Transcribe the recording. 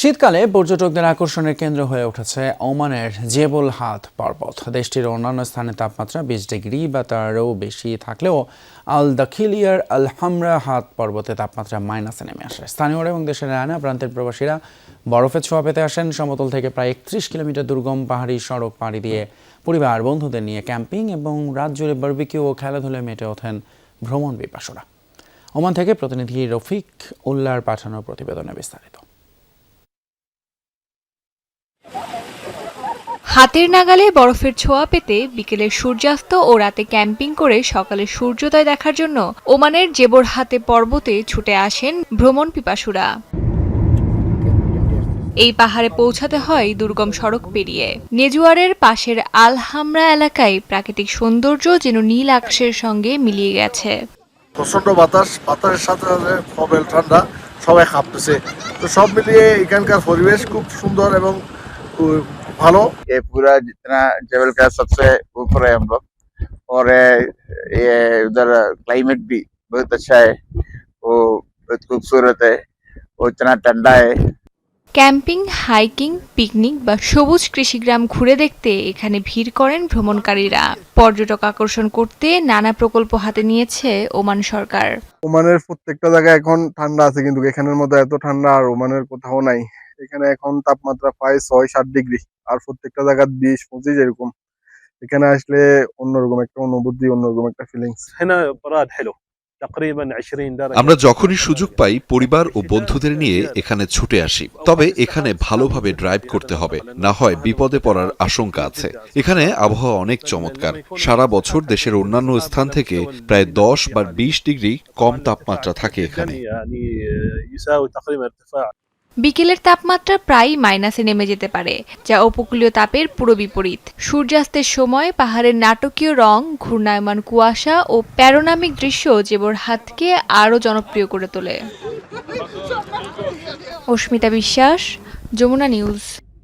শীতকালে পর্যটকদের আকর্ষণের কেন্দ্র হয়ে উঠেছে ওমানের জেবল হাত পর্বত। দেশটির অন্যান্য স্থানে তাপমাত্রা বিশ ডিগ্রি বা তারও বেশি থাকলেও আল দাখিলিয়ার আল হামরা হাত পর্বতে তাপমাত্রা মাইনাসে নেমে আসে। স্থানীয়রা এবং দেশের নানা প্রান্তের প্রবাসীরা বরফে ছোঁয়া পেতে আসেন। সমতল থেকে প্রায় একত্রিশ কিলোমিটার দুর্গম পাহাড়ি সড়ক পাড়ি দিয়ে পরিবার, বন্ধুদের নিয়ে ক্যাম্পিং এবং রাত জুড়ে বার্বিকিউ ও খেলাধুলায় মেতে ওঠেন ভ্রমণ বিপাসরা ওমান থেকে প্রতিনিধি রফিক উল্লার পাঠানো প্রতিবেদনে বিস্তারিত। হাতের নাগালে বরফের ছোঁয়া পেতে বিকেলে সূর্যাস্ত ও রাতে ক্যাম্পিং করে সকালে সূর্যোদয় দেখার জন্য ওমানের জেবরহাতে পর্বতে ছুটে আসেন ভ্রমণ পিপাসুরা। এই পাহাড়ে পৌঁছাতে হয় দুর্গম সড়ক পেরিয়ে। নেজুয়ারের পাশের আলহামরা এলাকায় প্রাকৃতিক সৌন্দর্য যেন নীল আকাশের সঙ্গে মিলিয়ে গেছে। প্রচণ্ড বাতাস, বাতাসের সাথে সাথে প্রবেল ঠান্ডা, সবাই কাঁপতেছে তো সব মিলিয়ে এখানকার পরিবেশ খুব সুন্দর এবং খুব ভালো ये पूरा जितना जबल का सबसे ऊपर है हम लोग और ये ये उधर क्लाइमेट भी बहुत अच्छा है वो बहुत खूबसूरत है वो इतना ठंडा है ক্যাম্পিং হাইকিং পিকনিক বা সবুজ কৃষিগ্রাম ঘুরে দেখতে এখানে ভিড় করেন ভ্রমণকারীরা পর্যটক আকর্ষণ করতে নানা প্রকল্প হাতে নিয়েছে ওমান সরকার ওমানের প্রত্যেকটা জায়গায় এখন ঠান্ডা আছে কিন্তু এখানের মধ্যে এত ঠান্ডা আর ওমানের কোথাও নাই এখানে এখন তাপমাত্রা প্রায় ছয় সাত ডিগ্রি আর প্রত্যেকটা জায়গার বিশ পঁচিশ এরকম। এখানে আসলে অন্যরকম একটা অনুভূতি অন্যরকম একটা ফিলিংস আমরা যখনই সুযোগ পাই পরিবার ও বন্ধুদের নিয়ে এখানে ছুটে আসি। তবে এখানে ভালোভাবে ড্রাইভ করতে হবে না হয় বিপদে পড়ার আশঙ্কা আছে। এখানে আবহাওয়া অনেক চমৎকার। সারা বছর দেশের অন্যান্য স্থান থেকে প্রায় দশ বা বিশ ডিগ্রি কম তাপমাত্রা থাকে এখানে। বিকেলের তাপমাত্রা প্রায় মাইনাসে নেমে যেতে পারে, যা উপকূলীয় তাপের পুরো বিপরীত। সূর্যাস্তের সময় পাহাড়ের নাটকীয় রং, ঘূর্ণায়মান কুয়াশা ও প্যারোনামিক দৃশ্য জেবর হাতকে আরও জনপ্রিয় করে তোলে। অস্মিতা বিশ্বাস, যমুনা নিউজ।